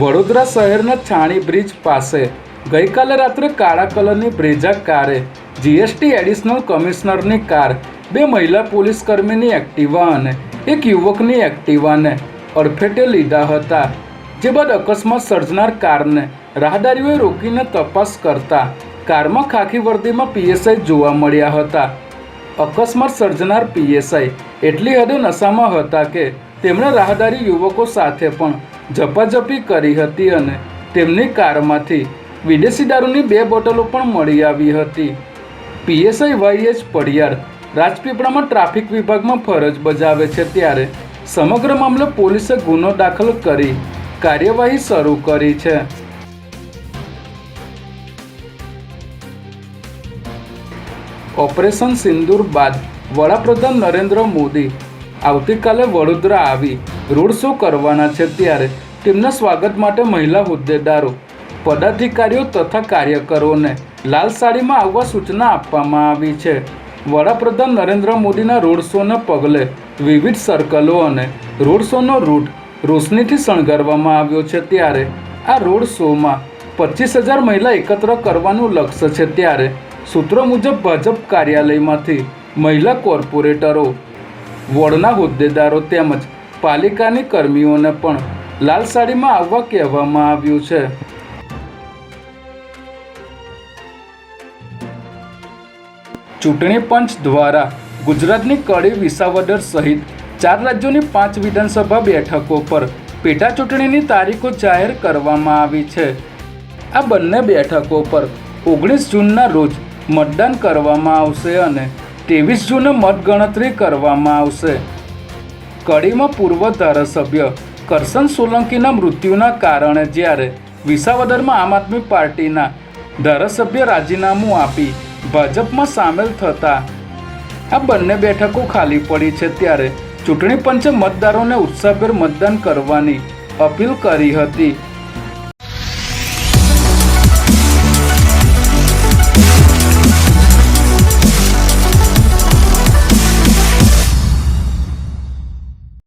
વડોદરા શહેરના છાણી બ્રિજ પાસે ગઈકાલે રાત્રે કાળા કલરની બ્રેઝા કારે જીએસટી એડિશનલ કમિશનરની કાર, બે મહિલા પોલીસ કર્મીની એક્ટિવા અને એક યુવકની એક્ટિવાને અડફેટે લીધા હતા, જે બાદ અકસ્માત સર્જનાર કારને રાહદારીઓએ રોકીને તપાસ કરતા કારમાં ખાખી વર્દીમાં પીએસઆઈ જોવા મળ્યા હતા. અકસ્માત સર્જનાર પીએસઆઈ એટલી હદે નશામાં હતા કે તેમણે રાહદારી યુવકો સાથે પણ ઝપાઝપી કરી હતી અને તેમની કારમાંથી વિદેશી દારૂની બે બોટલો પણ મળી આવી હતી. પીએસઆઈ વાયએચ પડિયાર રાજપીપળામાં ટ્રાફિક વિભાગમાં ફરજ બજાવે છે ત્યારે સમગ્ર મામલે પોલીસે ગુનો દાખલ કરી કાર્યવાહી શરૂ કરી છે. ઓપરેશન સિંદૂર બાદ વડાપ્રધાન નરેન્દ્ર મોદી આવતીકાલે વડોદરા આવી રોડ શો કરવાના છે ત્યારે તેમના સ્વાગત માટે મહિલા હોદ્દેદારો, પદાધિકારીઓ તથા કાર્યકરોને લાલ સાડીમાં આવવા સૂચના આપવામાં આવી છે. વડાપ્રધાન નરેન્દ્ર મોદીના રોડ શોના પગલે વિવિધ સર્કલો અને રોડ શોનો રૂટ રોશનીથી શણગારવામાં આવ્યો છે ત્યારે આ રોડ શોમાં પચીસ હજાર મહિલા એકત્ર કરવાનું લક્ષ્ય છે ત્યારે સૂત્રો મુજબ ભાજપ કાર્યાલયમાંથી મહિલા કોર્પોરેટરો વોર્ડના હોદ્દેદારો તેમજ પાલિકાની કર્મીઓને પણ લાલ સાડીમાં આવવા કહેવામાં આવ્યું છે. ચૂંટણી પંચ દ્વારા ગુજરાતની કડી વિસાવદર સહિત ચાર રાજ્યોની પાંચ વિધાનસભા બેઠકો પર પેટા ચૂંટણીની તારીખો જાહેર કરવામાં આવી છે. આ બંને બેઠકો પર ઓગણીસ જૂનના રોજ મતદાન કરવામાં આવશે અને ત્રેવીસ જૂને મતગણતરી કરવામાં આવશે. કડીમાં પૂર્વ ધારાસભ્ય કરસન સોલંકીના મૃત્યુના કારણે જ્યારે વિસાવદરમાં આમ આદમી પાર્ટીના ધારાસભ્ય રાજીનામું આપી ભાજપમાં સામેલ થતા આ બંને બેઠકો ખાલી પડી છે ત્યારે ચૂંટણી પંચે મતદારોને ઉત્સાહભેર મતદાન કરવાની અપીલ કરી હતી.